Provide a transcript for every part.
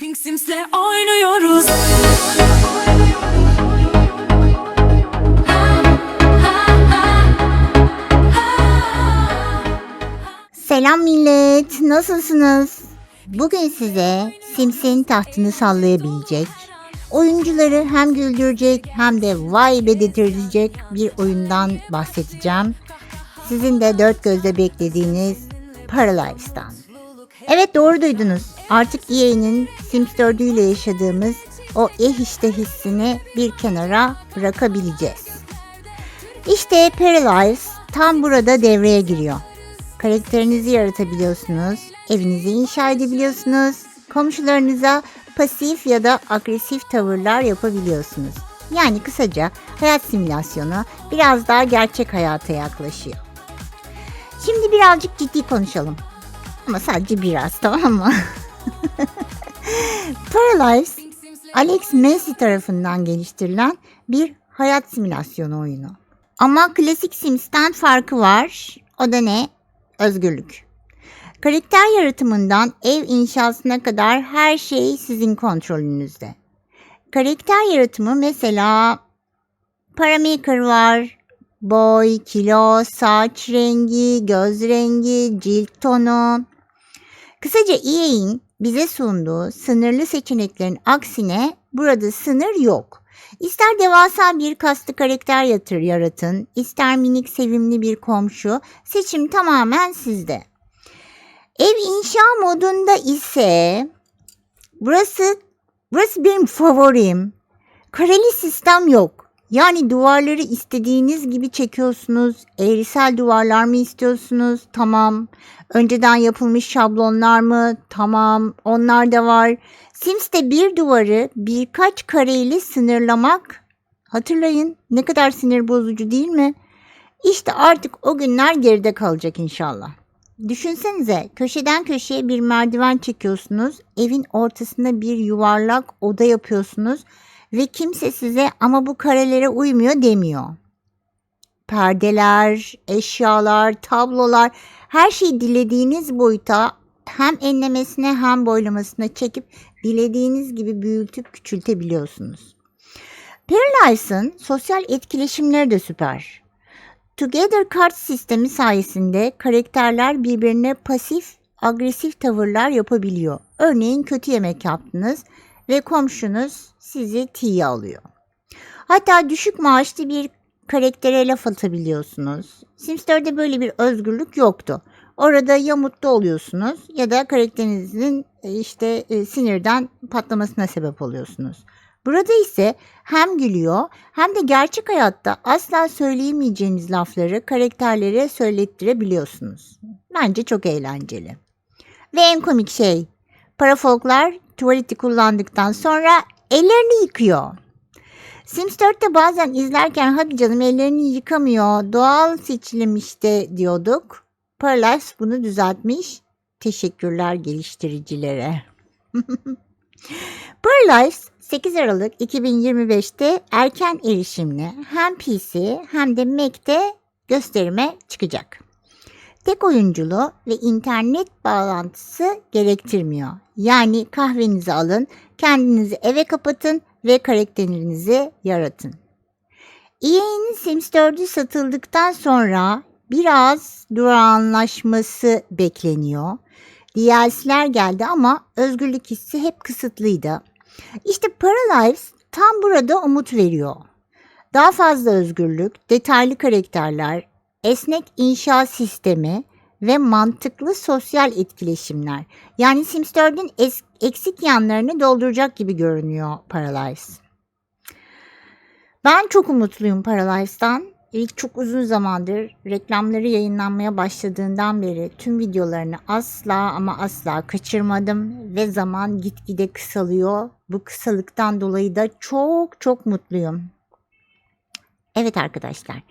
Pink Sims'le oynuyoruz. Selam millet, nasılsınız? Bugün size Sims'in tahtını sallayabilecek, oyuncuları hem güldürecek hem de vay be dedirtecek bir oyundan bahsedeceğim. Sizin de dört gözle beklediğiniz Paralyze'dan. Evet doğru duydunuz. Artık EA'nin Sims 4 ile yaşadığımız o eh işte hissini bir kenara bırakabileceğiz. İşte Paralyze tam burada devreye giriyor. Karakterinizi yaratabiliyorsunuz, evinizi inşa edebiliyorsunuz, komşularınıza pasif ya da agresif tavırlar yapabiliyorsunuz. Yani kısaca hayat simülasyonu biraz daha gerçek hayata yaklaşıyor. Şimdi birazcık ciddi konuşalım. Ama sadece biraz tamam mı? Paralyze, Alex Macy tarafından geliştirilen bir hayat simülasyonu oyunu. Ama klasik Sims'ten farkı var. O da ne? Özgürlük. Karakter yaratımından ev inşasına kadar her şey sizin kontrolünüzde. Karakter yaratımı mesela parameter var, boy, kilo, saç rengi, göz rengi, cilt tonu. Kısaca EA'in bize sunduğu sınırlı seçeneklerin aksine burada sınır yok. İster devasa bir kastı karakter yatır yaratın, ister minik sevimli bir komşu, seçim tamamen sizde. Ev inşa modunda ise burası burası benim favorim. Kareli sistem yok. Yani duvarları istediğiniz gibi çekiyorsunuz. Eğrisel duvarlar mı istiyorsunuz? Tamam. Önceden yapılmış şablonlar mı? Tamam. Onlar da var. Sims'te bir duvarı birkaç kareyle sınırlamak hatırlayın ne kadar sinir bozucu değil mi? İşte artık o günler geride kalacak inşallah. Düşünsenize köşeden köşeye bir merdiven çekiyorsunuz. Evin ortasında bir yuvarlak oda yapıyorsunuz ve kimse size ama bu karelere uymuyor demiyor. Perdeler, eşyalar, tablolar her şeyi dilediğiniz boyuta hem enlemesine hem boylamasına çekip dilediğiniz gibi büyütüp küçültebiliyorsunuz. Paralyze'ın sosyal etkileşimleri de süper. Together kart sistemi sayesinde karakterler birbirine pasif, agresif tavırlar yapabiliyor. Örneğin kötü yemek yaptınız ve komşunuz sizi tiye alıyor. Hatta düşük maaşlı bir karaktere laf atabiliyorsunuz. Sims 4'de böyle bir özgürlük yoktu. Orada ya mutlu oluyorsunuz ya da karakterinizin e, işte e, sinirden patlamasına sebep oluyorsunuz. Burada ise hem gülüyor hem de gerçek hayatta asla söyleyemeyeceğiniz lafları karakterlere söylettirebiliyorsunuz. Bence çok eğlenceli. Ve en komik şey, parafolklar tuvaleti kullandıktan sonra ellerini yıkıyor. Sims 4'te bazen izlerken hadi canım ellerini yıkamıyor doğal seçilim işte diyorduk. Parallax bunu düzeltmiş. Teşekkürler geliştiricilere. Parallax 8 Aralık 2025'te erken erişimli hem PC hem de Mac'te gösterime çıkacak. Tek oyunculu ve internet bağlantısı gerektirmiyor. Yani kahvenizi alın, kendinizi eve kapatın ve karakterinizi yaratın. EA'nin Sims 4'ü satıldıktan sonra biraz durağanlaşması bekleniyor. DLC'ler geldi ama özgürlük hissi hep kısıtlıydı. İşte Paralyze tam burada umut veriyor. Daha fazla özgürlük, detaylı karakterler, esnek inşa sistemi ve mantıklı sosyal etkileşimler. Yani Sims 4'ün es- eksik yanlarını dolduracak gibi görünüyor Paralyze. Ben çok umutluyum Paralyze'dan. İlk çok uzun zamandır reklamları yayınlanmaya başladığından beri tüm videolarını asla ama asla kaçırmadım ve zaman gitgide kısalıyor. Bu kısalıktan dolayı da çok çok mutluyum. Evet arkadaşlar,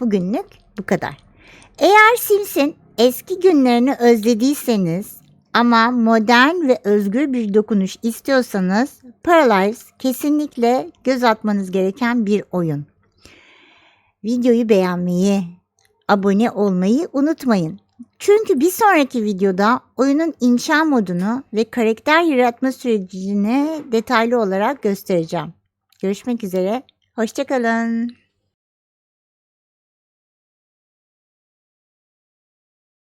bugünlük bu kadar. Eğer Sims'in eski günlerini özlediyseniz ama modern ve özgür bir dokunuş istiyorsanız Paralyze kesinlikle göz atmanız gereken bir oyun. Videoyu beğenmeyi, abone olmayı unutmayın. Çünkü bir sonraki videoda oyunun inşa modunu ve karakter yaratma sürecini detaylı olarak göstereceğim. Görüşmek üzere. Hoşçakalın.